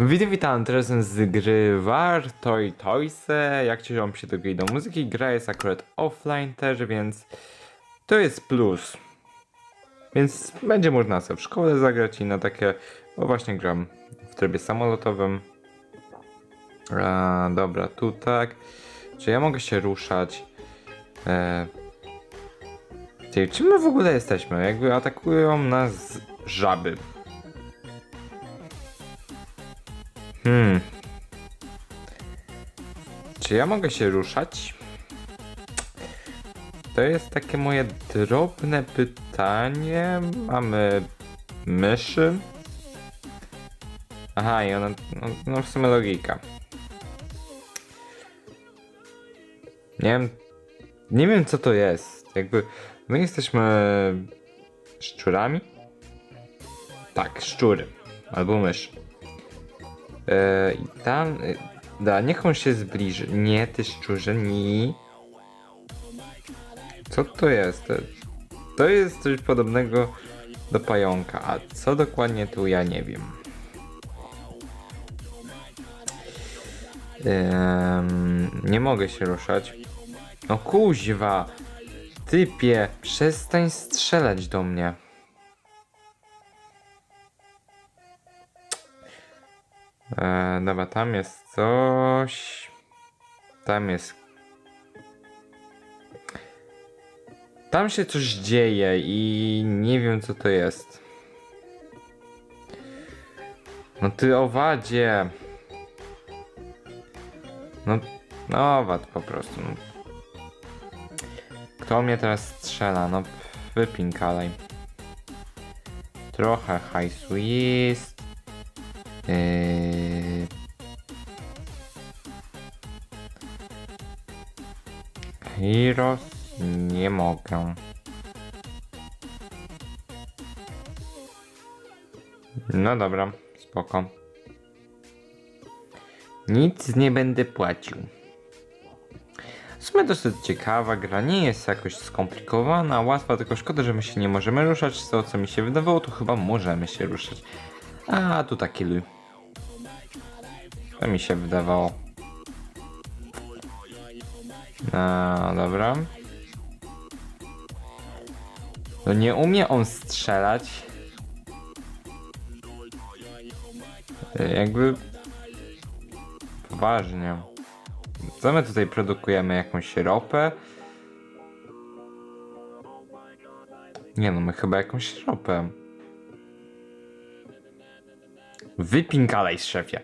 Witam, witam, teraz z gry War Toy Toysy. Jak ci się do gry do muzyki, gra jest akurat offline też, więc to jest plus. Więc będzie można sobie w szkole zagrać i na takie, bo właśnie gram w trybie samolotowym. A, dobra, tu tak. Czy ja mogę się ruszać? E... Ty, czym my w ogóle jesteśmy? Jakby atakują nas żaby. Hmm. Czy ja mogę się ruszać? To jest takie moje drobne pytanie. Mamy myszy. Aha, i ona. No, no w sumie logika. Nie wiem. Nie wiem co to jest. Jakby my jesteśmy szczurami? Tak, szczury. Albo myszy. E, I tam. e, Da, niech on się zbliży. Nie, ty szczurze, nie. Co to jest? To- jest coś podobnego do pająka, a co dokładnie tu ja nie wiem. Em, nie mogę się ruszać. No kuźwa! Typie, przestań strzelać do mnie. E, dobra, tam jest coś. Tam jest. Tam się coś dzieje i nie wiem co to jest. No ty owadzie. No, no owad po prostu. No. Kto mnie teraz strzela? No wypinkalej. Trochę hajsu jest. Yy... Heroes nie mogę. No dobra, spoko. Nic nie będę płacił. W sumie dosyć ciekawa gra, nie jest jakoś skomplikowana, łatwa, tylko szkoda, że my się nie możemy ruszać. Z tego co mi się wydawało, to chyba możemy się ruszać. A, tu taki luj. To mi się wydawało. No, dobra. No nie umie on strzelać. Y, Jakby... Poważnie. Co my tutaj produkujemy? Jakąś ropę? Nie no, my chyba jakąś ropę. Wypinkalaj, szefie.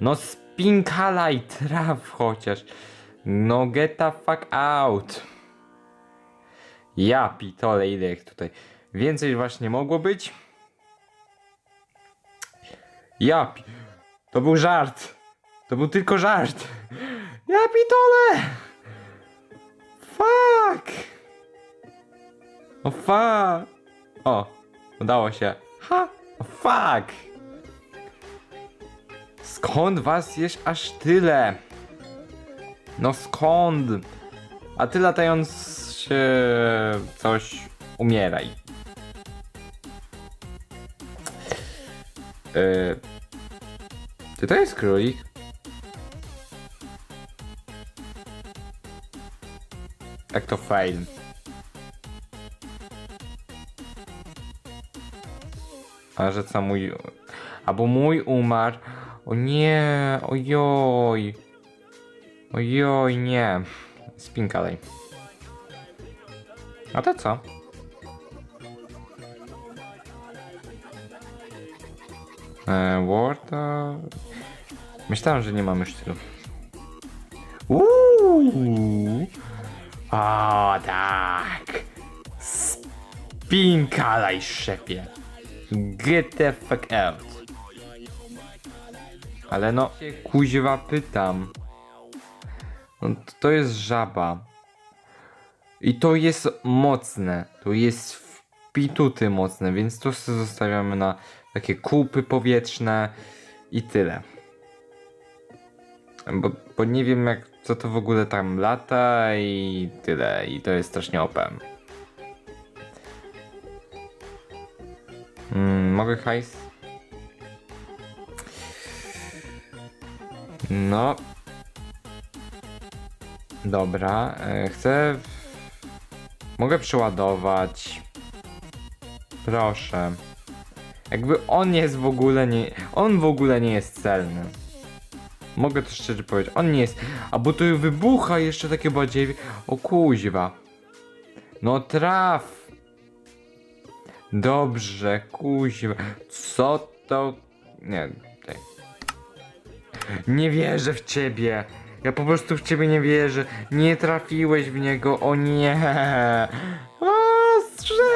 No spinkalaj, traf chociaż. No get the fuck out. Ja pitole, ile ich tutaj. Więcej właśnie mogło być. Ja pi... To był żart. To był tylko żart. Ja pitole. Fuck. O fuck. O, udało się. Ha. O fuck. Skąd was jest aż tyle? No skąd? A ty latając się coś umieraj. Yy, czy to jest królik? Jak to fail? A że co mój... Albo mój umarł. O nie, ojoj. Ojoj, nie. Spinkalej. A to co? E, Word? a- Myślałem, że nie mam już tylu. O tak. Spinkalej, szefie. Get the fuck out. Ale no, kuźwa pytam. No, to- jest żaba. I to jest mocne. To jest wpituty mocne, więc to zostawiamy na takie kupy powietrzne i tyle. Bo, bo nie wiem jak co to w ogóle tam lata i tyle. I to jest strasznie OP. Mm, mogę hajs? No. Dobra, e, chcę. Mogę przeładować. Proszę. Jakby on jest w ogóle nie. On w ogóle nie jest celny. Mogę to szczerze powiedzieć. On nie jest. A bo tu wybucha jeszcze takie bardziej. O kuźwa. No traf. Dobrze, kuźwa. Co to. Nie. Tutaj. Nie wierzę w ciebie. Ja po prostu w ciebie nie wierzę. Nie trafiłeś w niego. O nie. Strzelaj!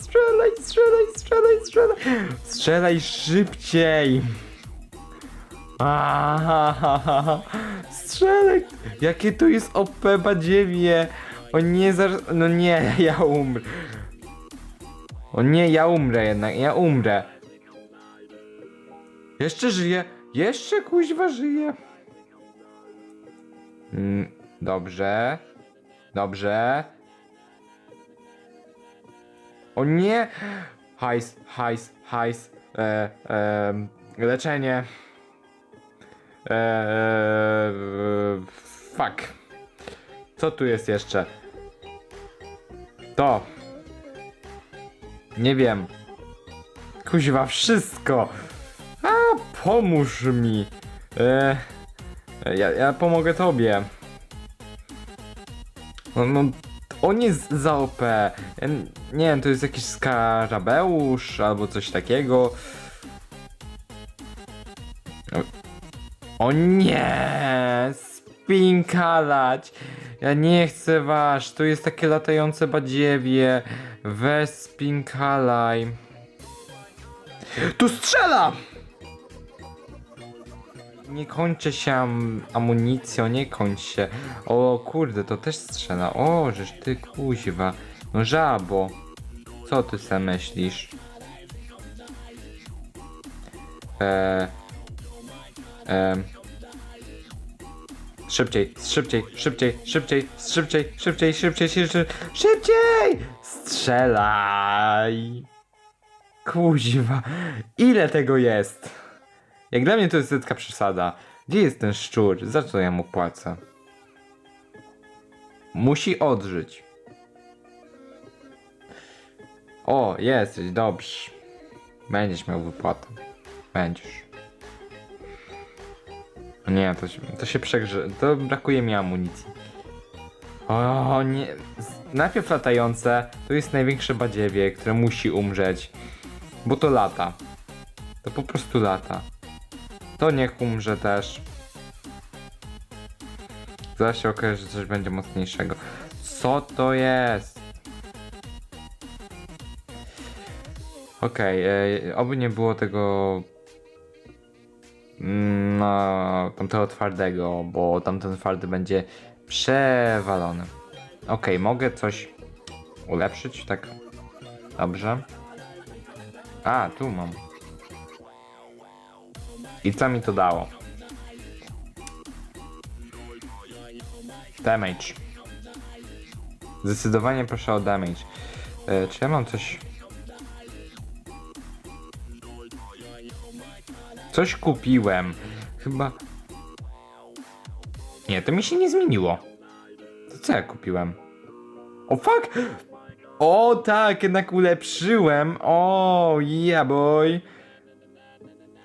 Strzelaj, strzelaj, strzelaj, strzelaj. Strzelaj szybciej. Strzelaj! Jakie to jest OP badziewie! O nie, zaraz... No nie, ja umrę. O nie, ja umrę jednak, ja umrę. Jeszcze żyję, jeszcze kuźwa żyje. Mm, dobrze. Dobrze. O nie! Hajs, hajs, hajs. E, e, leczenie. Eee, fuck. Co tu jest jeszcze? To. Nie wiem. Kuźwa, wszystko. Pomóż mi. Eee, ja, ja pomogę tobie. No, no, on jest za OP. Ja nie wiem, to jest jakiś skarabeusz albo coś takiego. O nie! Spinkalać! Ja nie chcę wasz, tu jest takie latające badziewie. Weź spinkalaj. Tu strzela! Nie kończę się am amunicją, nie kończ się. O kurde, to też strzela. O, żeż ty kuźwa. No żabo. Co ty se myślisz? Eee... Em. Szybciej, szybciej, szybciej, szybciej, szybciej, szybciej, szybciej, szybciej, szybciej! Strzelaj! Kuźwa, ile tego jest? Jak dla mnie to jest taka przesada. Gdzie jest ten szczur? Za co ja mu płacę? Musi odżyć. O, jesteś, dobrze. Będziesz miał wypłatę. Będziesz. Nie, to się, to się przegrze. To brakuje mi amunicji. O nie. Najpierw latające. To jest największe badziewie, które musi umrzeć. Bo to lata. To po prostu lata. To niech umrze też. Zaraz się okaże, że coś będzie mocniejszego. Co to jest? Okej, okay, oby nie było tego Mm, No, tamtego twardego, bo tamten twardy będzie przewalony. Okej, mogę coś ulepszyć, tak? Dobrze. A, tu mam. I co mi to dało? Damage. Zdecydowanie proszę o damage. E, czy ja mam coś... Coś kupiłem. Chyba. Nie, to mi się nie zmieniło. To co ja kupiłem? O fuck! O tak, jednak ulepszyłem. O, yeah boy.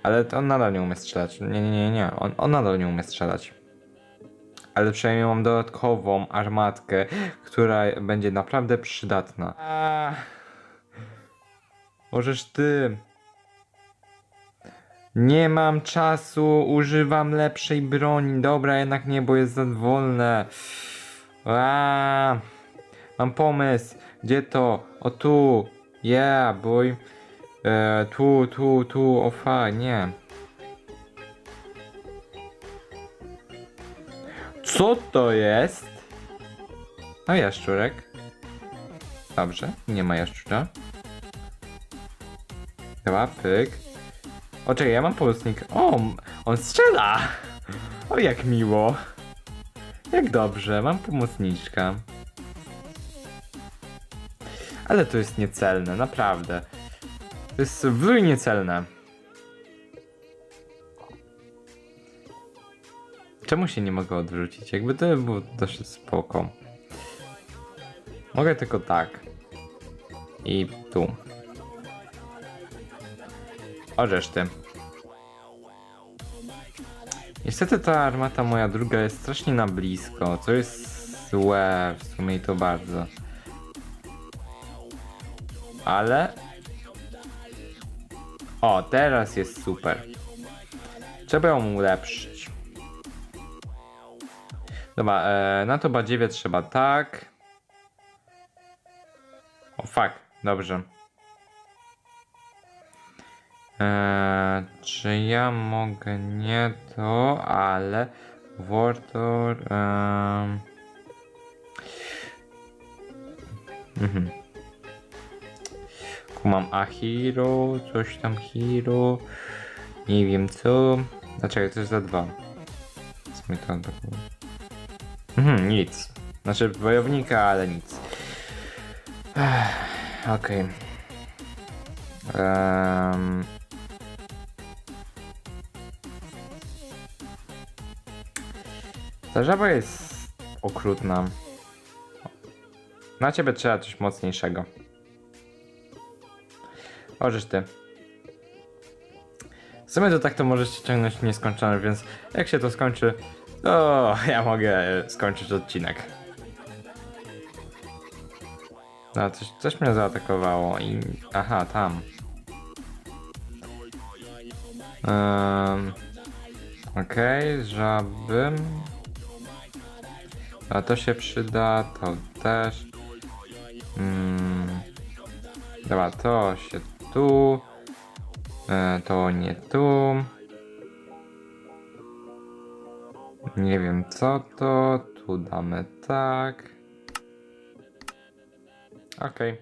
Ale to on nadal nie umie strzelać. Nie, nie, nie, nie. On, on nadal nie umie strzelać. Ale przynajmniej mam dodatkową armatkę, która będzie naprawdę przydatna. A... Możesz ty. Nie mam czasu, używam lepszej broni. Dobra, jednak nie, bo jest za wolne. Mam pomysł. Gdzie to? O tu. Yeah, boy. E, tu, tu, tu. O nie. Co to jest? No jaszczurek. Dobrze, nie ma jaszczura. Dobra, pyk. O, czekaj, ja mam pomocnik. O, on strzela! O, jak miło. Jak dobrze, mam pomocniczka. Ale to jest niecelne, naprawdę. To jest w chuj niecelne. Czemu się nie mogę odwrócić? Jakby to by było dosyć spoko. Mogę tylko tak. I tu. Orzesz ty. Niestety ta armata moja druga jest strasznie na blisko, co jest złe w sumie to bardzo. Ale... O, teraz jest super. Trzeba ją ulepszyć. Dobra, e, na to badziewie trzeba tak. O fuck, dobrze. Eee, czy ja mogę nie to, ale Wartor. Mhm. Tu mam Ahiro, coś tam Hiro. Nie wiem co. Dlaczego to jest za dwa? Było? Mhm, nic. Znaczy wojownika, ale nic. Okej. Em, Ta żaba jest okrutna. Na ciebie trzeba coś mocniejszego. Orzesz ty. W sumie to tak to możesz ciągnąć nieskończone, więc jak się to skończy, to ja mogę skończyć odcinek. No, coś, coś mnie zaatakowało i... Aha, tam. Um, Okej, żaby. A to się przyda, to też. Mm. Dobra, to się tu. E, to nie tu. Nie wiem co to. Tu damy tak. Okej.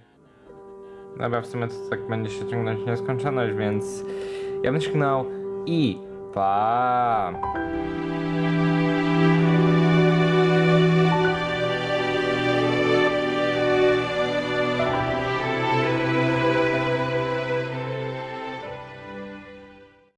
Dobra, w sumie to tak będzie się ciągnąć nieskończoność, więc ja bym ciągnął i pa!